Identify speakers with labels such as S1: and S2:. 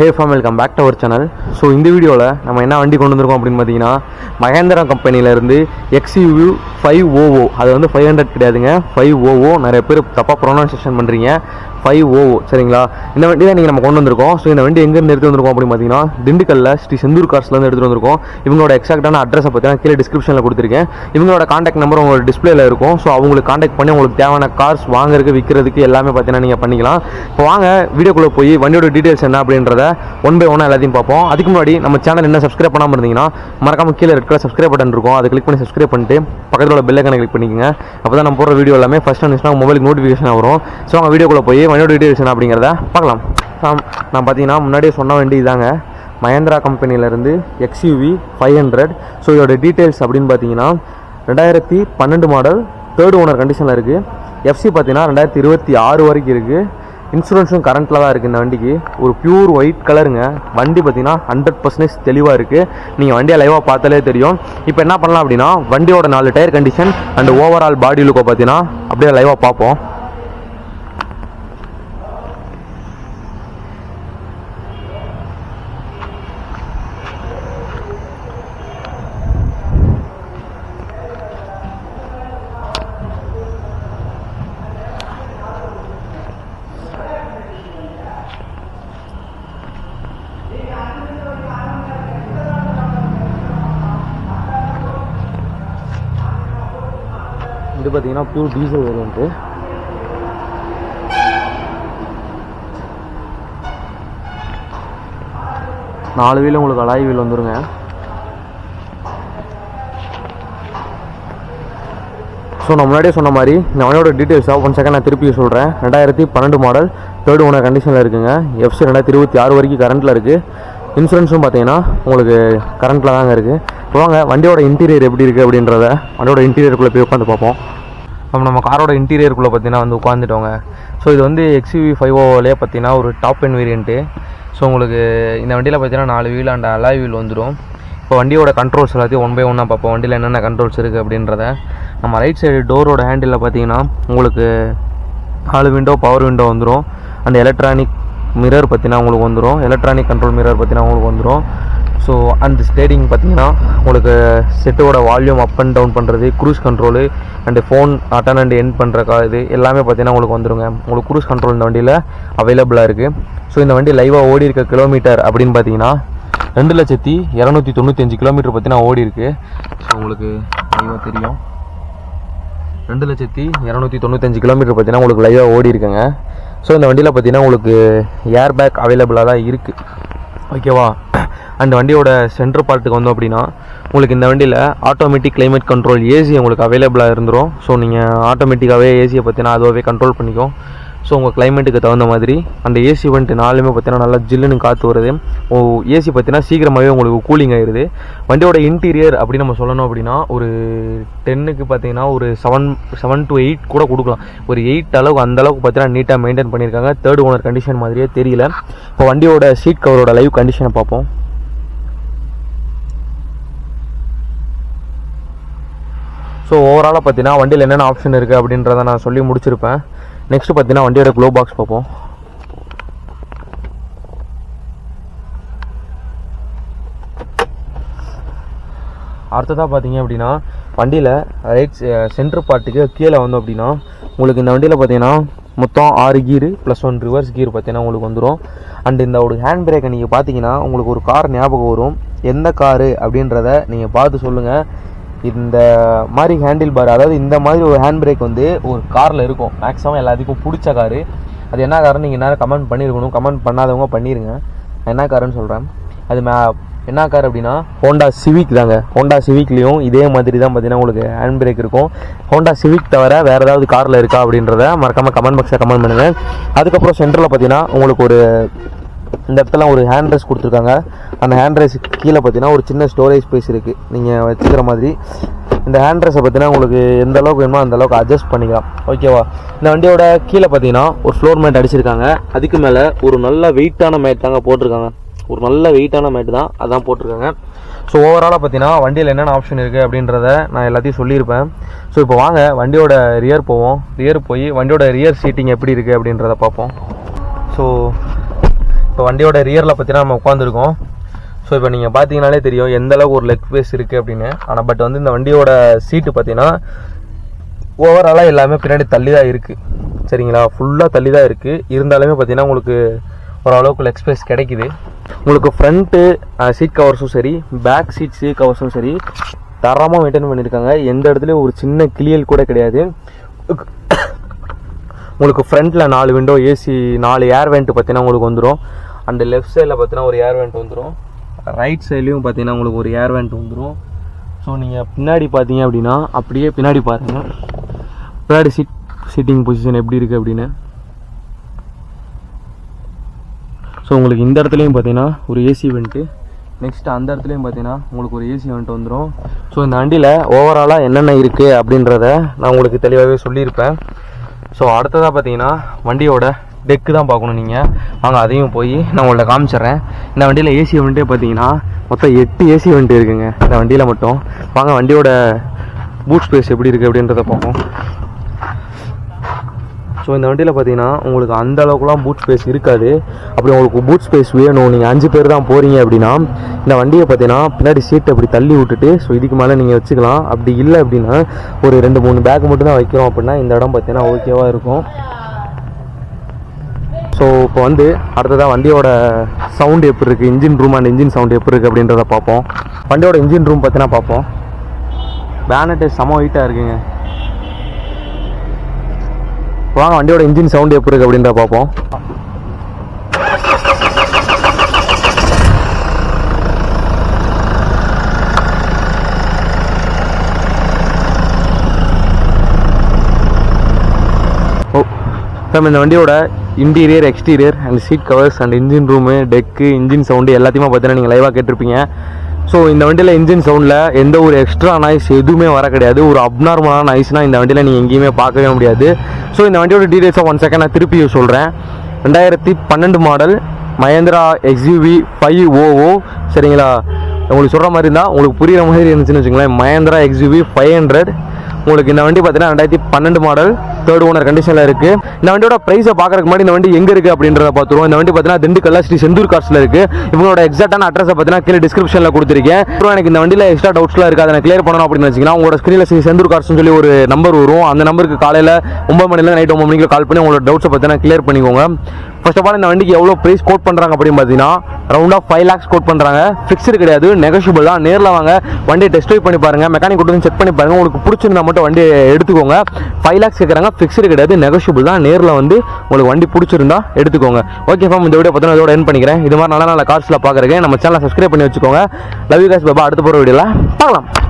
S1: Hey farm welcome back to our channel so இந்த வீடியோவில் நம்ம என்ன வண்டி கொண்டு வந்திருக்கோம் அப்படின்னு பார்த்தீங்கன்னா மகேந்திரா கம்பெனியிலேருந்து எக்ஸ்யூவி ஃபைவ் ஓஓ அது வந்து ஃபைவ் ஹண்ட்ரட் கிடையாதுங்க. ஃபைவ் ஓஓ நிறைய பேர் தப்பாக ப்ரொனவுன்சேஷன் பண்ணுறீங்க ஃபைவ் ஓ oh, சரிங்களா? இந்த வண்டி தான் நீங்கள் நம்ம கொண்டு வந்திருக்கோம். ஸோ இந்த வண்டி எங்கேருந்து எடுத்து வந்திருக்கோம் அப்படின்னு பார்த்தீங்கன்னா திண்டுக்கல்ல ஸ்ரீ செந்தூர் கார்ஸ்லேருந்து எடுத்துகிட்டு வந்திருக்கோம். இவங்களோட எக்ஸாக்டான அட்ரஸை பார்த்தீங்கன்னா கீழே டிஸ்கிரிப்ஷனில் கொடுத்துருக்கேன். இவங்களோட காண்டாக்ட் நம்பர் உங்களோட டிஸ்பிளேல இருக்கும். ஸோ அவங்களுக்கு காண்டாக்ட் பண்ணி உங்களுக்கு தேவையான கார்ஸ் வாங்குறதுக்கு விற்கிறதுக்கு எல்லாமே பார்த்தீங்கன்னா நீங்கள் பண்ணிக்கலாம். இப்போ வாங்க வீடியோக்குள்ளே போய் வண்டியோட டீட்டெயில்ஸ் என்ன அப்படின்றத ஒன் பை ஒன் எல்லாத்தையும் பார்ப்போம். அதுக்கு முன்னாடி நம்ம சேனல் என்ன சப்ஸ்கிரைப் பண்ணாமல் இருந்தீங்கன்னா மறக்காம கீழே இருக்கிற சப்ஸ்கிரைப் பட்டன் இருக்கும். அதை கிளிக் பண்ணி சப்ஸ்கிரைப் பண்ணிட்டு பக்கத்தில் உள்ள பெல்லைக்கனை கிளிக் பண்ணிக்கோங்க. அப்போ தான் நம்ம போடுற வீடியோ எல்லாமே ஃபஸ்ட் வந்துச்சுன்னா மொபைலுக்கு நோட்டிஃபிகேஷன் வரும். ஸோ அவங்க வீடியோக்குள்ளே போய் வண்டியோட டீட்டெயில்ஸ் என்ன அப்படிங்கிறத பார்க்கலாம். நான் பார்த்தீங்கன்னா முன்னாடியே சொன்ன வண்டி இதாங்க கம்பெனியிலேருந்து எக்ஸ்யூவி ஃபைவ் ஹண்ட்ரட் ஸோ இதோட டீட்டெயில்ஸ் அப்படின்னு பார்த்தீங்கன்னா ரெண்டாயிரத்தி பன்னெண்டு மாடல் தேர்ட் ஓனர் கண்டிஷனில் இருக்குது எஃப்சி பார்த்தீங்கன்னா ரெண்டாயிரத்தி இருபத்தி ஆறு வரைக்கும் இருக்குது இன்சூரன்ஸும் கரண்ட்டில் தான் இருக்குது இந்த வண்டிக்கு. ஒரு பியூர் ஒயிட் கலருங்க வண்டி பார்த்தீங்கன்னா ஹண்ட்ரட் பர்சன்டேஜ் தெளிவாக இருக்குது நீங்கள் வண்டியை லைவாக பார்த்தாலே தெரியும். இப்போ என்ன பண்ணலாம் அப்படின்னா வண்டியோட நாலு tyre condition and overall body லுக்கை பார்த்தீங்கன்னா அப்படியே லைவாக பார்ப்போம். இது பார்த்தீங்கன்னா பியூர் டீசல் வேரியன்ட்டு நாலு வீல் உங்களுக்கு அலாய் வீல் வந்துருங்க. ஸோ நான் முன்னாடியே சொன்ன மாதிரி இந்த வண்டியோட டீட்டெயில்ஸாக ஒன் செகண்ட் நான் திருப்பி சொல்கிறேன் ரெண்டாயிரத்தி பன்னெண்டு மாடல் தேர்ட் ஓனர் கண்டிஷனில் இருக்குங்க. எஃப்சி ரெண்டாயிரத்தி இருபத்தி ஆறு வரைக்கும் கரண்ட்டில் இருக்குது இன்சூரன்ஸும் பார்த்தீங்கன்னா உங்களுக்கு கரண்ட்டில் தாங்க இருக்குது இப்போ வாங்க வண்டியோட இன்டீரியர் எப்படி இருக்குது அப்படின்றத வண்டியோட இன்டீரியருக்குள்ளே போய் உட்காந்து பார்ப்போம். நம்ம நம்ம காரோட இன்டீரியருக்குள்ளே பார்த்தீங்கன்னா வந்து உட்காந்துட்டோங்க ஸோ இது வந்து எக்ஸ்யூவி ஃபைவ் ஓவிலே பார்த்தீங்கன்னா ஒரு டாப் என் வேரியண்ட்டு ஸோ உங்களுக்கு இந்த வண்டியில் பார்த்தீங்கன்னா நாலு வீல் அண்ட் அலாய் வீல் வந்துடும் இப்போ வண்டியோட கண்ட்ரோல்ஸ் எல்லாத்தையும் ஒன் பை ஒன்னாக பார்ப்போம். வண்டியில் என்னென்ன கண்ட்ரோல்ஸ் இருக்குது அப்படின்றத. நம்ம ரைட் சைடு டோரோட ஹேண்டிலில் பார்த்தீங்கன்னா உங்களுக்கு நாலு விண்டோ பவர் விண்டோ வந்துடும் அந்த எலக்ட்ரானிக் மிரர் பார்த்தீங்கன்னா உங்களுக்கு வந்துடும் எலக்ட்ரானிக் கண்ட்ரோல் மிரர் பார்த்தீங்கன்னா உங்களுக்கு வந்துடும் ஸோ அந்த ஸ்டேடிங் பார்த்தீங்கன்னா உங்களுக்கு செட்டோட வால்யூம் அப் அண்ட் டவுன் பண்ணுறது cruise control and phone attend and end பண்ணுற கா இது எல்லாமே பார்த்தீங்கன்னா உங்களுக்கு வந்துருங்க. உங்களுக்கு க்ரூஸ் கண்ட்ரோல் இந்த வண்டியில் அவைலபிளாக இருக்குது ஸோ இந்த வண்டி லைவாக ஓடி இருக்க கிலோமீட்டர் அப்படின்னு பார்த்தீங்கன்னா ரெண்டு லட்சத்தி இரநூத்தி தொண்ணூத்தஞ்சு கிலோமீட்டர் பார்த்தீங்கன்னா ஓடி இருக்குது ஸோ உங்களுக்கு லைவாக தெரியும். ரெண்டு லட்சத்தி இரநூத்தி தொண்ணூத்தஞ்சு கிலோமீட்டர் பார்த்தீங்கன்னா உங்களுக்கு லைவாக ஓடி இருக்குங்க. ஸோ இந்த வண்டியில் பார்த்தீங்கன்னா உங்களுக்கு ஏர் பேக் அவைலபிளாக தான் இருக்குது ஓகேவா அந்த வண்டியோட சென்டர் பார்ட்டுக்கு வந்தோம் அப்படின்னா உங்களுக்கு இந்த வண்டியில் ஆட்டோமேட்டிக் கிளைமேட் கண்ட்ரோல் ஏசி உங்களுக்கு அவைலபிளாக இருந்துரும். ஸோ நீங்கள் ஆட்டோமேட்டிக்காகவே ஏசியை பார்த்தீங்கன்னா அதுவாகவே கண்ட்ரோல் பண்ணிக்கும் ஸோ உங்கள் கிளைமேட்டுக்கு தகுந்த மாதிரி அந்த ஏசி வந்துட்டு நாலுமே பார்த்தீங்கன்னா நல்லா ஜில்லுன்னு காற்று வருது. ஓ ஏசி பார்த்தீங்கன்னா சீக்கிரமாகவே உங்களுக்கு கூலிங் ஆயிடுது வண்டியோட இன்டீரியர் அப்படி நம்ம சொல்லணும் அப்படின்னா ஒரு டென்னுக்கு பார்த்தீங்கன்னா ஒரு செவன் செவன் டு எயிட் கூட கொடுக்கலாம். ஒரு எயிட் அளவுக்கு அந்த அளவுக்கு பார்த்தீங்கன்னா நீட்டாக மெயின்டைன் பண்ணியிருக்காங்க தேர்ட் ஓனர் கண்டிஷன் மாதிரியே தெரியல. இப்போ வண்டியோட சீட் கவரோட லைவ் கண்டிஷனை பார்ப்போம். ஸோ ஓவராலாக பார்த்தீங்கன்னா வண்டியில் என்னென்ன ஆப்ஷன் இருக்குது அப்படின்றத நான் சொல்லி முடிச்சிருப்பேன். நெக்ஸ்ட்டு பார்த்தீங்கன்னா வண்டியோட க்ளோ பாக்ஸ் பார்ப்போம். அடுத்ததாக பார்த்தீங்க அப்படின்னா வண்டியில் ரைட் சென்ட்ரு பார்ட்டுக்கு கீழே வந்தோம் அப்படின்னா உங்களுக்கு இந்த வண்டியில் பார்த்தீங்கன்னா மொத்தம் ஆறு gear plus one reverse gear பார்த்தீங்கன்னா உங்களுக்கு வந்துடும் அண்ட் இந்த ஒரு ஹேண்ட் பிரேக்கை நீங்கள் பார்த்தீங்கன்னா உங்களுக்கு ஒரு கார் ஞாபகம் வரும். எந்த காரு அப்படின்றத நீங்கள் பார்த்து சொல்லுங்கள் இந்த மாதிரி ஹேண்டில் பார் அதாவது இந்த மாதிரி ஒரு ஹேண்ட் பிரேக் வந்து ஒரு காரில் இருக்கும். மேக்ஸிமம் எல்லாத்துக்கும் பிடிச்ச காரு அது என்ன காரணம் நீங்கள் நேரம் கமெண்ட் பண்ணியிருக்கணும் கமெண்ட் பண்ணாதவங்க பண்ணிடுங்க நான் என்ன காருன்னு சொல்கிறேன் அது மே என்ன கார் அப்படின்னா ஹோண்டா சிவிக் தாங்க. ஹோண்டா சிவிக்லேயும் இதே மாதிரி தான் பார்த்தீங்கன்னா உங்களுக்கு ஹேண்ட் பிரேக் இருக்கும். ஹோண்டா சிவிக் தவிர வேறு ஏதாவது காரில் இருக்கா அப்படின்றத மறக்காமல் கமெண்ட் பாக்ஸில் கமெண்ட் பண்ணுங்கள் அதுக்கப்புறம் சென்டரில் பார்த்தீங்கன்னா உங்களுக்கு ஒரு இந்த இடத்துல ஒரு ஹேண்ட் ரைஸ் கொடுத்துருக்காங்க. அந்த ஹேண்ட் ரைஸ் கீழே பார்த்தீங்கன்னா ஒரு சின்ன ஸ்டோரேஜ் ஸ்பேஸ் இருக்குது நீங்கள் வச்சுக்கிற மாதிரி. இந்த ஹேண்ட் ரைஸை பார்த்தீங்கன்னா உங்களுக்கு எந்த அளவுக்கு வேணுமோ அந்த அளவுக்கு அட்ஜஸ்ட் பண்ணிக்கலாம். ஓகேவா இந்த வண்டியோட கீழே பார்த்தீங்கன்னா ஒரு ஃப்ளோர் மேட் அடிச்சிருக்காங்க. அதுக்கு மேலே ஒரு நல்ல வெயிட்டான மேட் தாங்க போட்டிருக்காங்க. ஒரு நல்ல வெயிட்டான மேட் தான் அதான் போட்டிருக்காங்க. ஸோ ஓவராலாக பார்த்தீங்கன்னா வண்டியில் என்னென்ன ஆப்ஷன் இருக்குது அப்படின்றத நான் எல்லாத்தையும் சொல்லியிருப்பேன். ஸோ இப்போ வாங்க வண்டியோட ரியர் போவோம். ரியர் போய் வண்டியோட ரியர் சீட்டிங் எப்படி இருக்குது அப்படின்றத பார்ப்போம். ஸோ இப்போ வண்டியோட ரியரில் பார்த்தீங்கன்னா நம்ம உட்காந்துருக்கோம் ஸோ இப்போ நீங்கள் பார்த்தீங்கனாலே தெரியும் எந்த அளவுக்கு ஒரு லெக் பேஸ் இருக்குது அப்படின்னு. ஆனால் பட் வந்து இந்த வண்டியோட சீட்டு பார்த்தீங்கன்னா ஓவராலாக எல்லாமே பின்னாடி தள்ளி தான் இருக்குது சரிங்களா? ஃபுல்லாக தள்ளி தான் இருக்குது இருந்தாலுமே பார்த்தீங்கன்னா உங்களுக்கு ஓரளவுக்கு லெக் ஸ்பேஸ் கிடைக்குது. உங்களுக்கு ஃப்ரண்ட்டு சீட் கவர்ஸும் சரி பேக் சீட் சீட் கவர்ஸும் சரி தரமாக மெயின்டைன் பண்ணியிருக்காங்க எந்த இடத்துலையும் ஒரு சின்ன கிளியல் கூட கிடையாது. உங்களுக்கு ஃப்ரண்ட்டில் நாலு விண்டோ ஏசி நாலு ஏர் வெண்ட் பார்த்தீங்கன்னா உங்களுக்கு வந்துடும் அண்ட் லெஃப்ட் சைடில் பார்த்தீங்கன்னா ஒரு ஏர் வெண்ட் வந்துடும் ரைட் சைட்லேயும் பார்த்தீங்கன்னா உங்களுக்கு ஒரு ஏர் வெண்ட் வந்துடும் ஸோ நீங்கள் பின்னாடி பார்த்தீங்க அப்படின்னா அப்படியே பின்னாடி பாருங்கள் பின்னாடி சீட் சீட்டிங் பொசிஷன் எப்படி இருக்குது அப்படின்னு. ஸோ உங்களுக்கு இந்த இடத்துலையும் பார்த்தீங்கன்னா ஒரு ஏசி வெண்ட்டு நெக்ஸ்ட் அந்த இடத்துலையும் பார்த்தீங்கன்னா உங்களுக்கு ஒரு ஏசி வெண்ட் வந்துடும் ஸோ இந்த வண்டியில் ஓவராலாக என்னென்ன இருக்குது அப்படின்றத நான் உங்களுக்கு தெளிவாகவே சொல்லியிருப்பேன். ஸோ அடுத்ததாக பார்த்தீங்கன்னா வண்டியோட டெக்கு தான் பார்க்கணும் நீங்கள் வாங்க அதையும் போய் நான் உங்கள்ட்ட காமிச்சிடுறேன். இந்த வண்டியில் ஏசி வெண்ட்டே பார்த்தீங்கன்னா மொத்தம் எட்டு ஏசி வந்துட்டு இருக்குங்க. இந்த வண்டியில் மட்டும். வாங்க வண்டியோட பூட் ஸ்பேஸ் எப்படி இருக்குது அப்படின்றத பார்ப்போம். ஸோ இந்த வண்டியில் பார்த்தீங்கன்னா உங்களுக்கு அந்த அளவுக்குலாம் பூட் ஸ்பேஸ் இருக்காது. அப்படி உங்களுக்கு பூட் ஸ்பேஸ் வேணும். நீங்கள் அஞ்சு பேர் தான் போகிறீங்க அப்படின்னா இந்த வண்டியை பார்த்தீங்கன்னா பின்னாடி சீட் அப்படி தள்ளி விட்டுட்டு ஸோ இதுக்கு மேலே நீங்கள் வச்சுக்கலாம். அப்படி இல்லை அப்படின்னா ஒரு ரெண்டு மூணு பேக் மட்டும் தான் வைக்கிறோம் அப்படின்னா இந்த இடம் பார்த்தீங்கன்னா ஓகேவாக இருக்கும். ஸோ இப்போ வந்து அடுத்ததாக வண்டியோட சவுண்டு எப்படி இருக்குது engine room and engine sound எப்படி இருக்குது அப்படின்றத பார்ப்போம். வண்டியோட இன்ஜின் ரூம் பார்த்தீங்கன்னா பார்ப்போம். பேனட்டு செம ஹீட்டாக இருக்குங்க. வாங்க வண்டியோட இன்ஜின் சவுண்டு எப்படி இருக்குது அப்படின்றத பார்ப்போம். மேம் இந்த வண்டியோட interior exterior and seat covers and engine room deck engine sound எல்லாத்தையுமே பார்த்தீங்கன்னா நீங்கள் லைவாக கேட்டிருப்பீங்க. ஸோ இந்த வண்டியில் இன்ஜின் சவுண்டில் எந்த ஒரு எக்ஸ்ட்ரா நாய்ஸ் எதுவுமே வர கிடையாது ஒரு அப்நார்மலான நாய்ஸ்னால் இந்த வண்டியில் நீங்கள் எங்கேயுமே பார்க்கவே முடியாது. ஸோ இந்த வண்டியோட டீட்டெயில்ஸை ஒன் செகண்ட் நான் திருப்பி சொல்கிறேன் ரெண்டாயிரத்தி பன்னெண்டு மாடல் மஹேந்திரா எக்ஸ்யூவி ஃபைவ் ஓஓ சரிங்களா? உங்களுக்கு சொல்கிற மாதிரி இருந்தால் உங்களுக்கு புரிகிற மாதிரி இருந்துச்சுன்னு வச்சுங்களேன் மஹேந்திரா எக்ஸ்யூவி ஃபைவ் ஹண்ட்ரட் உங்களுக்கு இந்த வண்டி பார்த்தீங்கன்னா ரெண்டாயிரத்தி பன்னெண்டு மாடல் தேர்ட் ஓனர் கண்டிஷனில் இருக்குது இந்த வண்டியோட ப்ரைஸை பார்க்கறதுக்கு முன்னாடி இந்த வண்டி எங்கே இருக்குது அப்படின்றத பார்த்துருவோம். இந்த வண்டி பார்த்தீங்கன்னா திண்டுக்கல்ல ஸ்ரீ செந்தூர் கார்ஸில் இருக்குது இவங்களோட எக்ஸாக்டான அட்ரஸை பார்த்தீங்கன்னா கீழே டிஸ்கிரிப்ஷனில் கொடுத்துருக்கேன். அப்புறம் எனக்கு இந்த வண்டியில் எக்ஸ்ட்ரா டவுட்ஸ்லாம் இருக்குது அதை கிளியர் பண்ணணும் அப்படின்னு வச்சிங்கன்னா உங்களோட ஸ்க்ரீனில் ஸ்ரீ செந்தூர் கார்ஸ்னு சொல்லி ஒரு நம்பர் வரும். அந்த நம்பருக்கு காலையில் ஒம்பது மணிலேருந்து நைட் ஒம்பது மணிக்கு கால் பண்ணி உங்களோட டவுட்ஸை பார்த்தீங்கன்னா கிளியர் பண்ணிக்கோங்க. ஃபர்ஸ்ட் ஆஃப் ஆல் இந்த வண்டிக்கு எவ்வளோ ப்ரைஸ் கோட் பண்ணுறாங்க அப்படின்னு பார்த்தீங்கன்னா ரவுண்டாக ஃபைவ் லேக்ஸ் கோட் பண்ணுறாங்க ஃபிக்ஸ்டு கிடையாது நெகஷியபிள் தான். நேரில் வாங்க வண்டியை டெஸ்ட் ட்ரைவ் பண்ணி பாருங்க மெக்கானிக் கொடுத்து செக் பண்ணி பாருங்க. உங்களுக்கு பிடிச்சிருந்தா மட்டும் வண்டியை எடுத்துக்கோங்க. ஃபைவ் லேக்ஸ் கேட்குறாங்க ஃபிக்ஸ்டு கிடையாது நெகஷியபிள் தான். நேரில் வந்து உங்களுக்கு வண்டி பிடிச்சிருந்தா எடுத்துக்கோங்க. ஓகே ஃபார்ம் இந்த வீடியோ பார்த்தீங்கன்னா இதோட என் பண்ணிக்கிறேன். இது மாதிரி நல்ல நல்ல கார்ஸில் பார்க்குறேன் நம்ம சேனலை சப்ஸ்கிரைப் பண்ணி வச்சுக்கோங்க. லவ் யூ காஸ் பாபா அடுத்த போகிற வீடியோவில் பார்க்கலாம்.